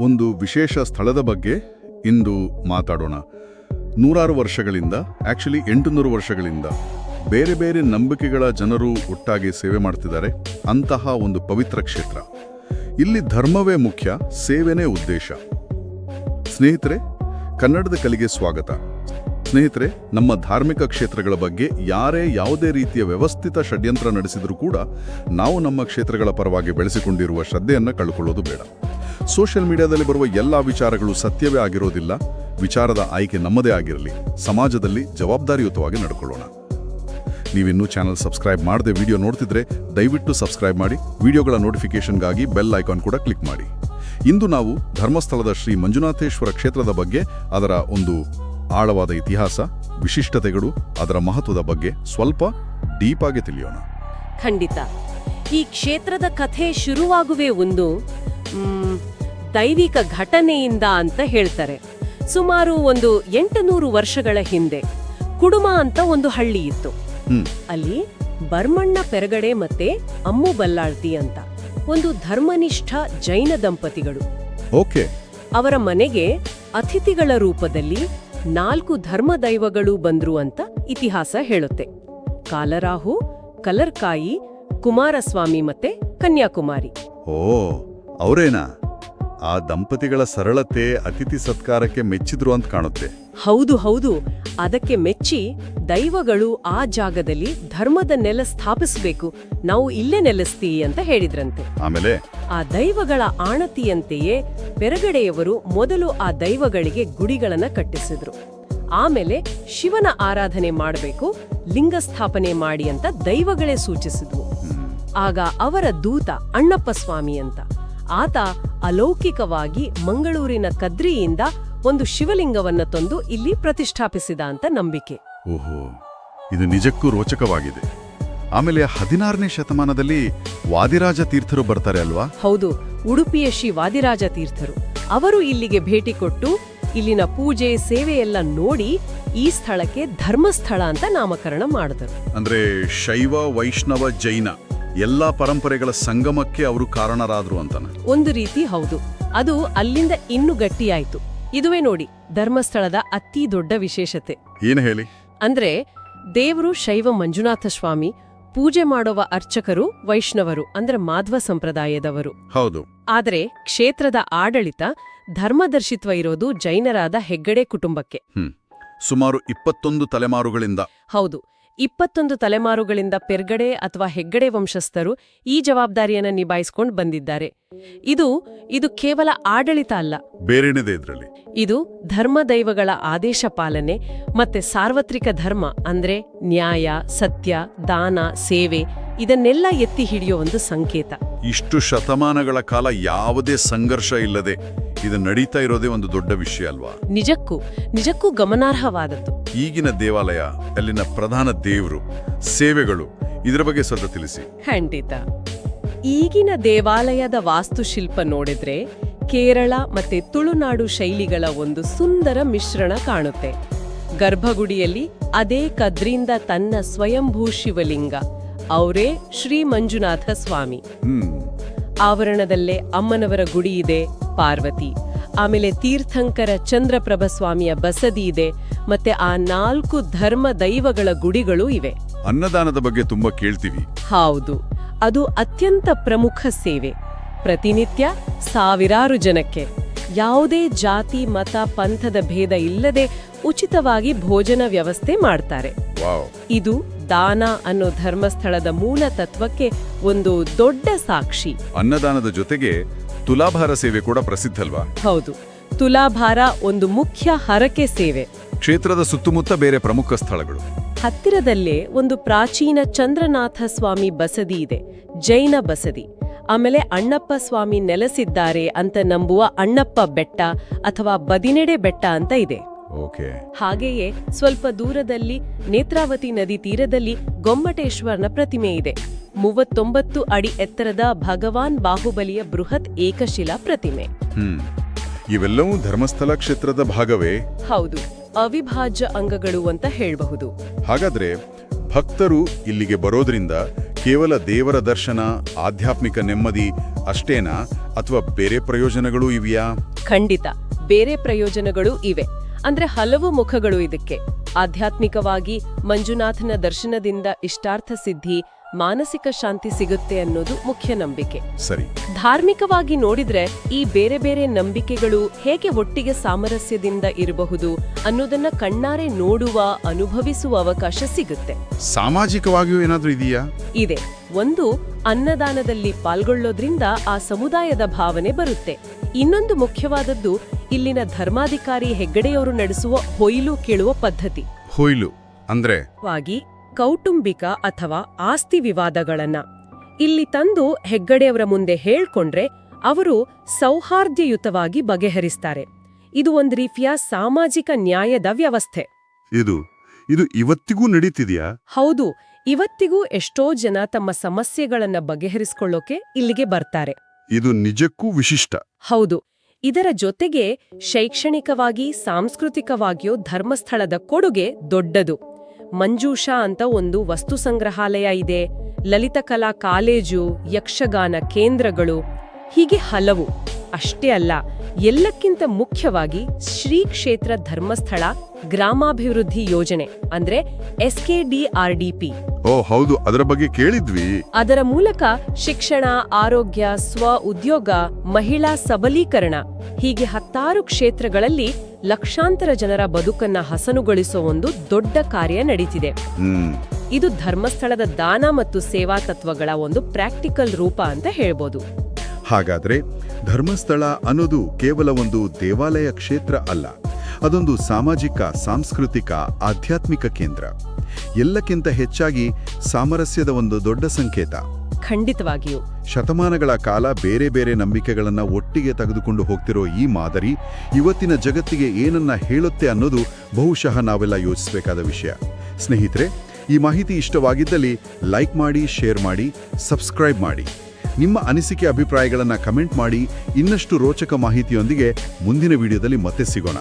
ಒಂದು ವಿಶೇಷ ಸ್ಥಳದ ಬಗ್ಗೆ ಇಂದು ಮಾತಾಡೋಣ. ನೂರಾರು ವರ್ಷಗಳಿಂದ ಆ್ಯಕ್ಚುಲಿ ಎಂಟುನೂರು ವರ್ಷಗಳಿಂದ, ಬೇರೆ ಬೇರೆ ನಂಬಿಕೆಗಳ ಜನರು ಒಟ್ಟಾಗಿ ಸೇವೆ ಮಾಡ್ತಿದ್ದಾರೆ. ಅಂತಹ ಒಂದು ಪವಿತ್ರ ಕ್ಷೇತ್ರ. ಇಲ್ಲಿ ಧರ್ಮವೇ ಮುಖ್ಯ, ಸೇವೆನೇ ಉದ್ದೇಶ. ಸ್ನೇಹಿತರೆ, ಕನ್ನಡದ ಕಲಿಗೆ ಸ್ವಾಗತ. ಸ್ನೇಹಿತರೆ, ನಮ್ಮ ಧಾರ್ಮಿಕ ಕ್ಷೇತ್ರಗಳ ಬಗ್ಗೆ ಯಾರೇ ಯಾವುದೇ ರೀತಿಯ ವ್ಯವಸ್ಥಿತ ಷಡ್ಯಂತ್ರ ನಡೆಸಿದರೂ ಕೂಡ ನಾವು ನಮ್ಮ ಕ್ಷೇತ್ರಗಳ ಪರವಾಗಿ ಬೆಳೆಸಿಕೊಂಡಿರುವ ಶ್ರದ್ಧೆಯನ್ನು ಕಳ್ಕೊಳ್ಳೋದು ಬೇಡ. ಸೋಷಿಯಲ್ ಮೀಡಿಯಾದಲ್ಲಿ ಬರುವ ಎಲ್ಲ ವಿಚಾರಗಳು ಸತ್ಯವೇ ಆಗಿರೋದಿಲ್ಲ. ವಿಚಾರದ ಆಯ್ಕೆ ನಮ್ಮದೇ ಆಗಿರಲಿ. ಸಮಾಜದಲ್ಲಿ ಜವಾಬ್ದಾರಿಯುತವಾಗಿ ನಡ್ಕೊಳ್ಳೋಣ. ನೀವಿನ್ನೂ ಚಾನಲ್ ಸಬ್ಸ್ಕ್ರೈಬ್ ಮಾಡದೆ ವಿಡಿಯೋ ನೋಡ್ತಿದ್ರೆ ದಯವಿಟ್ಟು ಸಬ್ಸ್ಕ್ರೈಬ್ ಮಾಡಿ, ವಿಡಿಯೋಗಳ ನೋಟಿಫಿಕೇಷನ್ಗಾಗಿ ಬೆಲ್ ಐಕಾನ್ ಕೂಡ ಕ್ಲಿಕ್ ಮಾಡಿ. ಇಂದು ನಾವು ಧರ್ಮಸ್ಥಳದ ಶ್ರೀ ಮಂಜುನಾಥೇಶ್ವರ ಕ್ಷೇತ್ರದ ಬಗ್ಗೆ ಅದರ ಒಂದು ಆಳವಾದ ಇತಿಹಾಸ ವಿಶಿಷ್ಟತೆಗಳು ಅದರ ಮಹತ್ವದ ಬಗ್ಗೆ ಸ್ವಲ್ಪ ಡೀಪ್ ಆಗಿ ತಿಳಿಯೋಣ. ಖಂಡಿತ. ಈ ಕ್ಷೇತ್ರದ ಕಥೆ ಶುರುವಾಗುವೆ ಒಂದು ದೈವಿಕ ಘಟನೆಯಿಂದ ಅಂತ ಹೇಳ್ತಾರೆ. ಸುಮಾರು ಒಂದು ಎಂಟುನೂರು ವರ್ಷಗಳ ಹಿಂದೆ ಕುಡುಮ ಅಂತ ಒಂದು ಹಳ್ಳಿ ಇತ್ತು. ಅಲ್ಲಿ ಬರ್ಮಣ್ಣ ಪೆರಗಡೆ ಮತ್ತೆ ಅಮ್ಮು ಬಲ್ಲಾಳ್ತಿ ಅಂತ ಒಂದು ಧರ್ಮನಿಷ್ಠ ಜೈನ ದಂಪತಿಗಳು. ಓಕೆ. ಅವರ ಮನೆಗೆ ಅತಿಥಿಗಳ ರೂಪದಲ್ಲಿ ನಾಲ್ಕು ಧರ್ಮ ದೈವಗಳು ಬಂದ್ರು ಅಂತ ಇತಿಹಾಸ ಹೇಳುತ್ತೆ. ಕಾಲರಾಹು ಕಲರ್ಕಾಯಿ ಕುಮಾರಸ್ವಾಮಿ ಮತ್ತೆ ಕನ್ಯಾಕುಮಾರಿ. ಓ ಅವರೇನಾ? ಆ ದಂಪತಿಗಳ ಸರಳತೆ ಅತಿಥಿ ಸತ್ಕಾರಕ್ಕೆ ಮೆಚ್ಚಿದ್ರು ಅಂತ ಕಾಣುತ್ತೆ. ಹೌದು ಹೌದು. ಅದಕ್ಕೆ ಮೆಚ್ಚಿ ದೈವಗಳು ಆ ಜಾಗದಲ್ಲಿ ಧರ್ಮದ ನೆಲ ಸ್ಥಾಪಿಸಬೇಕು. ನಾವು ಇಲ್ಲೇ ನೆಲೆಸ್ತೀವಿ ಅಂತ ಹೇಳಿದ್ರಂತೆ. ಆಮೇಲೆ? ಆ ದೈವಗಳ ಆಣತಿಯಂತೆಯೇ ಪೆರಗಡೆಯವರು ಮೊದಲು ಆ ದೈವಗಳಿಗೆ ಗುಡಿಗಳನ್ನ ಕಟ್ಟಿಸಿದ್ರು. ಆಮೇಲೆ ಶಿವನ ಆರಾಧನೆ ಮಾಡಬೇಕು ಲಿಂಗ ಸ್ಥಾಪನೆ ಮಾಡಿ ಅಂತ ದೈವಗಳೇ ಸೂಚಿಸಿದ್ವು. ಆಗ ಅವರ ದೂತ ಅಣ್ಣಪ್ಪ ಸ್ವಾಮಿ ಅಂತ. ಆತ ಅಲೌಕಿಕವಾಗಿ ಮಂಗಳೂರಿನ ಕದ್ರಿಯಿಂದ ಒಂದು ಶಿವಲಿಂಗವನ್ನ ತಂದು ಇಲ್ಲಿ ಪ್ರತಿಷ್ಠಾಪಿಸಿದ ಅಂತ ನಂಬಿಕೆ. ಓಹೋ ಇದು ನಿಜಕ್ಕೂ ರೋಚಕವಾಗಿದೆ. ಆಮೇಲೆ ಹದಿನಾರನೇ ಶತಮಾನದಲ್ಲಿ ವಾದಿರಾಜ ತೀರ್ಥರು ಬರ್ತಾರೆ ಅಲ್ವಾ? ಹೌದು ಉಡುಪಿಯ ಶ್ರೀ ವಾದಿರಾಜ ತೀರ್ಥರು. ಅವರು ಇಲ್ಲಿಗೆ ಭೇಟಿ ಕೊಟ್ಟು ಇಲ್ಲಿನ ಪೂಜೆ ಸೇವೆಯೆಲ್ಲ ನೋಡಿ ಈ ಸ್ಥಳಕ್ಕೆ ಧರ್ಮಸ್ಥಳ ಅಂತ ನಾಮಕರಣ ಮಾಡಿದರು. ಅಂದ್ರೆ ಶೈವ ವೈಷ್ಣವ ಜೈನ. ಎಲ್ಲಾ ಪರಂಪರೆಗಳ ಸಂಗಮಕ್ಕೆ ಅವರು ಕಾರಣರಾದ್ರು ಅಂತಾನೆ. ಒಂದು ರೀತಿ ಹೌದು. ಅದು ಅಲ್ಲಿಂದ ಇನ್ನೂ ಗಟ್ಟಿಯಾಯ್ತು. ಇದುವೇ ನೋಡಿ ಧರ್ಮಸ್ಥಳದ ಅತಿ ದೊಡ್ಡ ವಿಶೇಷತೆ. ಏನು ಹೇಳಿ? ಅಂದ್ರೆ ದೇವರು ಶೈವ ಮಂಜುನಾಥ ಸ್ವಾಮಿ ಪೂಜೆ ಮಾಡುವ ಅರ್ಚಕರು ವೈಷ್ಣವರು ಅಂದ್ರೆ ಮಾಧ್ವ ಸಂಪ್ರದಾಯದವರು. ಹೌದು. ಆದರೆ ಕ್ಷೇತ್ರದ ಆಡಳಿತ ಧರ್ಮದರ್ಶಿತ್ವ ಇರೋದು ಜೈನರಾದ ಹೆಗ್ಗಡೆ ಕುಟುಂಬಕ್ಕೆ. ಹ್ಮ್. ಸುಮಾರು ಇಪ್ಪತ್ತೊಂದು ತಲೆಮಾರುಗಳಿಂದ. ಹೌದು. ಇಪ್ಪತ್ತೊಂದು ತಲೆಮಾರುಗಳಿಂದ ಪೆರ್ಗಡೆ ಅಥವಾ ಹೆಗ್ಗಡೆ ವಂಶಸ್ಥರು ಈ ಜವಾಬ್ದಾರಿಯನ್ನು ನಿಭಾಯಿಸಿಕೊಂಡು ಬಂದಿದ್ದಾರೆ. ಇದು ಇದು ಕೇವಲ ಆಡಳಿತ ಅಲ್ಲ. ಬೇರೇನಿದೆ ಇದರಲ್ಲಿ? ಇದು ಧರ್ಮ ದೈವಗಳ ಆದೇಶ ಪಾಲನೆ ಮತ್ತೆ ಸಾರ್ವತ್ರಿಕ ಧರ್ಮ ಅಂದ್ರೆ ನ್ಯಾಯ ಸತ್ಯ ದಾನ ಸೇವೆ ಇದನ್ನೆಲ್ಲ ಎತ್ತಿ ಹಿಡಿಯೋ ಒಂದು ಸಂಕೇತ. ಇಷ್ಟು ಶತಮಾನಗಳ ಕಾಲ ಯಾವುದೇ ಸಂಘರ್ಷ ಇಲ್ಲದೆ ಇದು ನಡೀತಾ ಇರೋದೇ ಒಂದು ದೊಡ್ಡ ವಿಷಯ ಅಲ್ವಾ? ನಿಜಕ್ಕೂ ನಿಜಕ್ಕೂ ಗಮನಾರ್ಹವಾದದ್ದು. ಈಗಿನ ದೇವಾಲಯ ಅಲ್ಲಿನ ಪ್ರಧಾನ ದೇವರು ಸೇವೆಗಳು ಇದರ ಬಗ್ಗೆ ಸ್ವಲ್ಪ ತಿಳಿಸಿ. ಖಂಡಿತ. ಈಗಿನ ದೇವಾಲಯದ ವಾಸ್ತುಶಿಲ್ಪ ನೋಡಿದ್ರೆ ಕೇರಳ ಮತ್ತೆ ತುಳುನಾಡು ಶೈಲಿಗಳ ಒಂದು ಸುಂದರ ಮಿಶ್ರಣ ಕಾಣುತ್ತೆ. ಗರ್ಭಗುಡಿಯಲ್ಲಿ ಅದೇ ಕದ್ರಿಂದ ತನ್ನ ಸ್ವಯಂಭೂ ಶಿವಲಿಂಗ ಅವರೇ ಶ್ರೀ ಮಂಜುನಾಥ ಸ್ವಾಮಿ. ಆವರಣದಲ್ಲೇ ಅಮ್ಮನವರ ಗುಡಿ ಇದೆ ಪಾರ್ವತಿ. ಆಮೇಲೆ ತೀರ್ಥಂಕರ ಚಂದ್ರಪ್ರಭ ಸ್ವಾಮಿಯ ಬಸದಿ ಇದೆ ಮತ್ತೆ ಆ ನಾಲ್ಕು ಧರ್ಮ ದೈವಗಳ ಗುಡಿಗಳು ಇವೆ. ಅನ್ನದಾನದ ಬಗ್ಗೆ ತುಂಬಾ ಕೇಳ್ತೀವಿ. ಹೌದು ಅದು ಅತ್ಯಂತ ಪ್ರಮುಖ ಸೇವೆ. ಪ್ರತಿನಿತ್ಯ ಸಾವಿರಾರು ಜನಕ್ಕೆ. ಯಾವುದೇ ಜಾತಿ ಮತ ಪಂಥದ ಭೇದ ಇಲ್ಲದೆ ಉಚಿತವಾಗಿ ಭೋಜನ ವ್ಯವಸ್ಥೆ ಮಾಡ್ತಾರೆ. ವಾವ್. ಇದು ದಾನ ಅನ್ನೋ ಧರ್ಮಸ್ಥಳದ ಮೂಲ ತತ್ವಕ್ಕೆ ಒಂದು ದೊಡ್ಡ ಸಾಕ್ಷಿ. ಅನ್ನದಾನದ ಜೊತೆಗೆ ತುಲಾಭಾರ ಸೇವೆ ಕೂಡ ಪ್ರಸಿದ್ಧಲ್ವಾ? ಹೌದು. ತುಲಾಭಾರ ಒಂದು ಮುಖ್ಯ ಹರಕೆ ಸೇವೆ. ಕ್ಷೇತ್ರದ ಸುತ್ತಮುತ್ತ ಬೇರೆ ಪ್ರಮುಖ ಸ್ಥಳಗಳು. ಹತ್ತಿರದಲ್ಲೇ ಒಂದು ಪ್ರಾಚೀನ ಚಂದ್ರನಾಥ ಸ್ವಾಮಿ ಬಸದಿ ಇದೆ. ಜೈನ ಬಸದಿ. ಆಮೇಲೆ ಅಣ್ಣಪ್ಪ ಸ್ವಾಮಿ ನೆಲೆಸಿದ್ದಾರೆ ಅಂತ ನಂಬುವ ಅಣ್ಣಪ್ಪ ಬೆಟ್ಟ ಅಥವಾ ಬದಿನೆಡೆ ಬೆಟ್ಟ ಅಂತ ಇದೆ. ಓಕೆ. ಹಾಗೆಯೇ ಸ್ವಲ್ಪ ದೂರದಲ್ಲಿ ನೇತ್ರಾವತಿ ನದಿ ತೀರದಲ್ಲಿ ಗೊಮ್ಮಟೇಶ್ವರನ ಪ್ರತಿಮೆ ಇದೆ. ಮೂವತ್ತೊಂಬತ್ತು ಅಡಿ ಎತ್ತರದ ಭಗವಾನ್ ಬಾಹುಬಲಿಯ ಬೃಹತ್ ಏಕಶಿಲಾ ಪ್ರತಿಮೆ. ಹ್ಮ್. ಇವೆಲ್ಲವೂ ಧರ್ಮಸ್ಥಳ ಕ್ಷೇತ್ರದ ಭಾಗವೇ? ಹೌದು ಅವಿಭಾಜ್ಯ ಅಂಗಗಳು ಅಂತ ಹೇಳಬಹುದು. ಹಾಗಾದ್ರೆ ಭಕ್ತರು ಇಲ್ಲಿಗೆ ಬರೋದ್ರಿಂದ ಕೇವಲ ದೇವರ ದರ್ಶನ ಆಧ್ಯಾತ್ಮಿಕ ನೆಮ್ಮದಿ ಅಷ್ಟೇನಾ ಅಥವಾ ಬೇರೆ ಪ್ರಯೋಜನಗಳು ಇವೆಯಾ? ಖಂಡಿತ ಬೇರೆ ಪ್ರಯೋಜನಗಳು ಇವೆ. ಅಂದ್ರೆ ಹಲವು ಮುಖಗಳು ಇದಕ್ಕೆ. ಆಧ್ಯಾತ್ಮಿಕವಾಗಿ ಮಂಜುನಾಥನ ದರ್ಶನದಿಂದ ಇಷ್ಟಾರ್ಥ ಸಿದ್ಧಿ ಮಾನಸಿಕ ಶಾಂತಿ ಸಿಗುತ್ತೆ ಅನ್ನೋದು ಮುಖ್ಯ ನಂಬಿಕೆ. ಸರಿ. ಧಾರ್ಮಿಕವಾಗಿ ನೋಡಿದ್ರೆ ಈ ಬೇರೆ ಬೇರೆ ನಂಬಿಕೆಗಳು ಹೇಗೆ ಒಟ್ಟಿಗೆ ಸಾಮರಸ್ಯದಿಂದ ಇರಬಹುದು ಅನ್ನೋದನ್ನ ಕಣ್ಣಾರೆ ನೋಡುವ ಅನುಭವಿಸುವ ಅವಕಾಶ ಸಿಗುತ್ತೆ. ಸಾಮಾಜಿಕವಾಗಿಯೂ ಏನಾದ್ರೂ ಇದೆಯಾ? ಇದೆ. ಒಂದು ಅನ್ನದಾನದಲ್ಲಿ ಪಾಲ್ಗೊಳ್ಳೋದ್ರಿಂದ ಆ ಸಮುದಾಯದ ಭಾವನೆ ಬರುತ್ತೆ. ಇನ್ನೊಂದು ಮುಖ್ಯವಾದದ್ದು ಇಲ್ಲಿನ ಧರ್ಮಾಧಿಕಾರಿ ಹೆಗ್ಗಡೆಯವರು ನಡೆಸುವ ಹೊಯ್ಲು ಕೇಳುವ ಪದ್ಧತಿ. ಹೊಯ್ಲು ಅಂದ್ರೆ? ವಾಗಿ ಕೌಟುಂಬಿಕ ಅಥವಾ ಆಸ್ತಿ ವಿವಾದಗಳನ್ನ. ಇಲ್ಲಿ ತಂದು ಹೆಗ್ಗಡೆಯವರ ಮುಂದೆ ಹೇಳ್ಕೊಂಡ್ರೆ ಅವರು ಸೌಹಾರ್ದಯುತವಾಗಿ ಬಗೆಹರಿಸ್ತಾರೆ. ಇದು ಒಂದು ರೀತಿಯ ಸಾಮಾಜಿಕ ನ್ಯಾಯದ ವ್ಯವಸ್ಥೆ. ಇದು ಇದು ಇವತ್ತಿಗೂ ನಡೀತಿದೆಯಾ? ಹೌದು ಇವತ್ತಿಗೂ ಎಷ್ಟೋ ಜನ ತಮ್ಮ ಸಮಸ್ಯೆಗಳನ್ನ ಬಗೆಹರಿಸಿಕೊಳ್ಳೋಕೆ ಇಲ್ಲಿಗೆ ಬರ್ತಾರೆ. ಇದು ನಿಜಕ್ಕೂ ವಿಶಿಷ್ಟ. ಹೌದು ಇದರ ಜೊತೆಗೆ ಶೈಕ್ಷಣಿಕವಾಗಿ ಸಾಂಸ್ಕೃತಿಕವಾಗಿಯೂ ಧರ್ಮಸ್ಥಳದ ಕೊಡುಗೆ ದೊಡ್ಡದು. ಮಂಜೂಷಾ ಅಂತ ಒಂದು ವಸ್ತು ಸಂಗ್ರಹಾಲಯ ಇದೆ. ಲಲಿತಕಲಾ ಕಾಲೇಜು ಯಕ್ಷಗಾನ ಕೇಂದ್ರಗಳು ಹೀಗೆ ಹಲವು. ಅಷ್ಟೇ ಅಲ್ಲ ಎಲ್ಲಕ್ಕಿಂತ ಮುಖ್ಯವಾಗಿ ಶ್ರೀ ಕ್ಷೇತ್ರ ಧರ್ಮಸ್ಥಳ ಗ್ರಾಮಾಭಿವೃದ್ಧಿ ಯೋಜನೆ ಅಂದ್ರೆ ಎಸ್ಕೆಡಿಆರ್ಡಿಪಿ. ಓ ಹೌದು ಅದರ ಬಗ್ಗೆ ಕೇಳಿದ್ವಿ. ಅದರ ಮೂಲಕ ಶಿಕ್ಷಣ ಆರೋಗ್ಯ ಸ್ವ ಉದ್ಯೋಗ ಮಹಿಳಾ ಸಬಲೀಕರಣ ಹೀಗೆ ಹತ್ತಾರು ಕ್ಷೇತ್ರಗಳಲ್ಲಿ ಲಕ್ಷಾಂತರ ಜನರ ಬದುಕನ್ನ ಹಸನುಗೊಳಿಸೋ ಒಂದು ದೊಡ್ಡ ಕಾರ್ಯ ನಡೀತಿದೆ. ಇದು ಧರ್ಮಸ್ಥಳದ ದಾನ ಮತ್ತು ಸೇವಾ ತತ್ವಗಳ ಒಂದು ಪ್ರಾಕ್ಟಿಕಲ್ ರೂಪ ಅಂತ ಹೇಳ್ಬೋದು. ಹಾಗಾದ್ರೆ ಧರ್ಮಸ್ಥಳ ಅನ್ನೋದು ಕೇವಲ ಒಂದು ದೇವಾಲಯ ಕ್ಷೇತ್ರ ಅಲ್ಲ ಅದೊಂದು ಸಾಮಾಜಿಕ ಸಾಂಸ್ಕೃತಿಕ ಆಧ್ಯಾತ್ಮಿಕ ಕೇಂದ್ರ. ಎಲ್ಲಕ್ಕಿಂತ ಹೆಚ್ಚಾಗಿ ಸಾಮರಸ್ಯದ ಒಂದು ದೊಡ್ಡ ಸಂಕೇತ. ಖಂಡಿತವಾಗಿಯೂ. ಶತಮಾನಗಳ ಕಾಲ ಬೇರೆ ಬೇರೆ ನಂಬಿಕೆಗಳನ್ನ ಒಟ್ಟಿಗೆ ತೆಗೆದುಕೊಂಡು ಹೋಗ್ತಿರೋ ಈ ಮಾದರಿ ಇವತ್ತಿನ ಜಗತ್ತಿಗೆ ಏನನ್ನ ಹೇಳುತ್ತೆ ಅನ್ನೋದು ಬಹುಶಃ ನಾವೆಲ್ಲ ಯೋಚಿಸಬೇಕಾದ ವಿಷಯ. ಸ್ನೇಹಿತರೆ ಈ ಮಾಹಿತಿ ಇಷ್ಟವಾಗಿದ್ದಲ್ಲಿ ಲೈಕ್ ಮಾಡಿ ಶೇರ್ ಮಾಡಿ ಸಬ್ಸ್ಕ್ರೈಬ್ ಮಾಡಿ. ನಿಮ್ಮ ಅನಿಸಿಕೆ ಅಭಿಪ್ರಾಯಗಳನ್ನು ಕಮೆಂಟ್ ಮಾಡಿ ಇನ್ನಷ್ಟು ರೋಚಕ ಮಾಹಿತಿಯೊಂದಿಗೆ ಮುಂದಿನ ವಿಡಿಯೋದಲ್ಲಿ ಮತ್ತೆ ಸಿಗೋಣ.